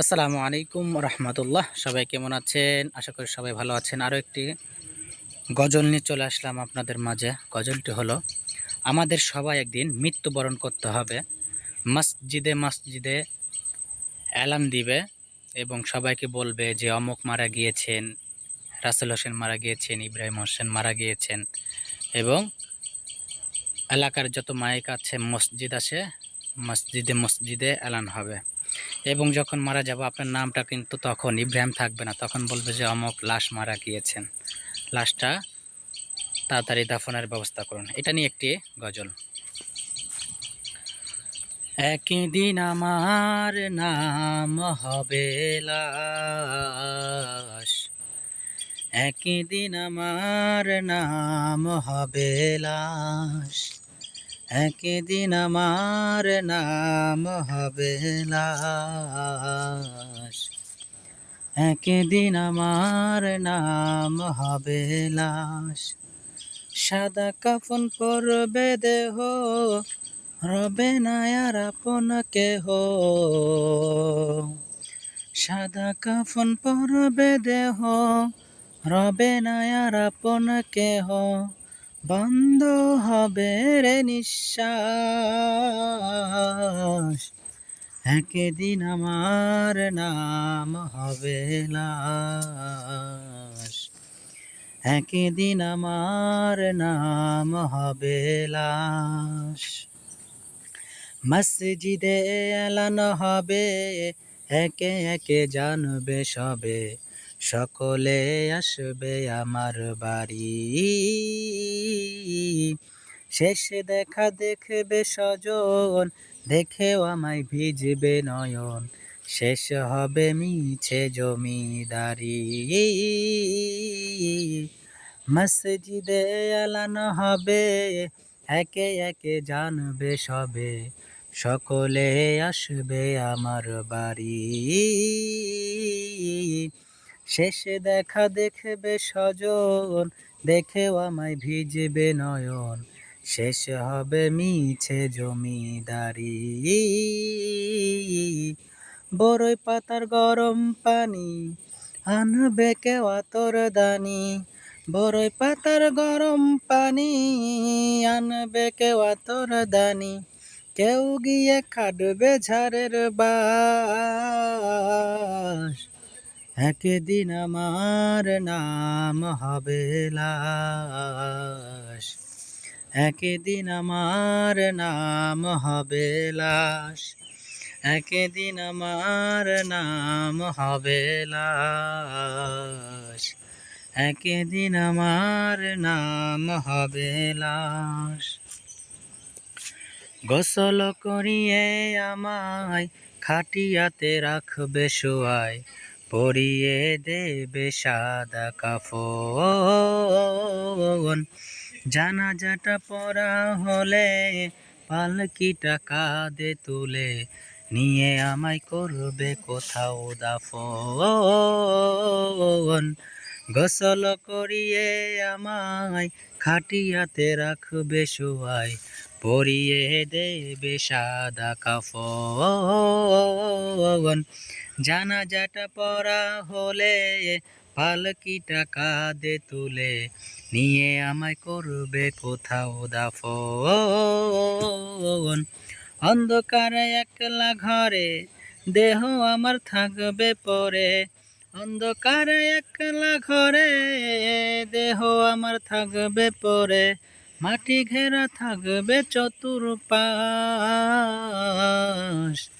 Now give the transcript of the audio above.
আসসালামু আলাইকুম রহমতুল্লাহ। সবাই কেমন আছেন? আশা করি সবাই ভালো আছেন। আরও একটি গজল নিয়ে চলে আসলাম আপনাদের মাঝে। গজলটি হলো, আমাদের সবাই একদিন মৃত্যুবরণ করতে হবে। মসজিদে মসজিদে অ্যালান দিবে এবং সবাইকে বলবে যে, অমুক মারা গিয়েছেন, রাসেল হোসেন মারা গিয়েছেন, ইব্রাহিম হোসেন মারা গিয়েছেন এবং এলাকার যত মাইক আছে মসজিদ আছে মসজিদে মসজিদে এলান হবে। এবং যখন মারা যাব, আপনার নামটা কিন্তু তখন ইব্রাহিম থাকবে না। তখন বলবে যে, অমক লাশ মারা গিয়েছেন। লাশটা তাড়াতাড়ি দাফনের ব্যবস্থা করুন। এটা নিয়ে একটি গজল। একদিন আমার নাম হবে লাশ। একদিন আমার নাম হবে লাশ। একদিন আমার নাম হবে লাশ। একদিন আমার নাম হবে লাশ। সাদা কাফন পরবে দেহ, রবে না আর আপন কেহ। সাদা কাফন পরবে দেহ, রবে না আর আপন কেহ। বন্ধ হবে রে নিঃশ্বাস। একদিন আমার নাম হবে লাশ। একদিন আমার নাম হবে লাশ। মসজিদে এলান হবে, একে একে জানবে সবে। সকলে আসবে আমার বাড়ি। শেষ দেখা দেখবে সজন দেখেও আমায় ভিজবে নয়ন। শেষ হবে মিছে জমিদারি। মসজিদে এলানো হবে, একে একে জানবে সবে। সকলে আসবে আমার বাড়ি। শেষে দেখা দেখবে স্বজন দেখেও আমায় ভিজবে নয়ন। শেষ হবে মিছে জমিদারি। বড়ই পাতার গরম পানি আনবে কেউ আতর দানি। বড়ই পাতার গরম পানি আনবে কেউ আতর দানি। কেউ গিয়ে খাটবে ঝাড়ের বাস। একদিন আমার নাম হবে লাশ। একদিন আমার নাম হবে লাশ। একদিন আমার নাম হবে লাশ। একদিন আমার নাম হবে লাশ। গোসল করিয়ে আমায় খাটিয়াতে রাখবে শোয়ায়, পরিয়ে দেবে সাদা কাফন। জানাজাটা পড়া হলে পালকিটা কাঁদে তুলে নিয়ে আমায় করবে কোথাও দাফন। গোসল করিয়ে আমায় খাটিয়াতে রাখবে শোয়ায়, পরিয়ে দেবে সাদা কাফন। জানাজাটা পড়া হলে পালকিটা কাঁদে তুলে, নিয়ে আমায় করবে কোথাও দাফন। অন্ধকারে একলা ঘরে, দেহ আমার থাকবে পরে। অন্ধকারে একলা ঘরে, দেহ আমার থাকবে পরে। মাটি ঘেরা থাকবে চতুর্পাশ।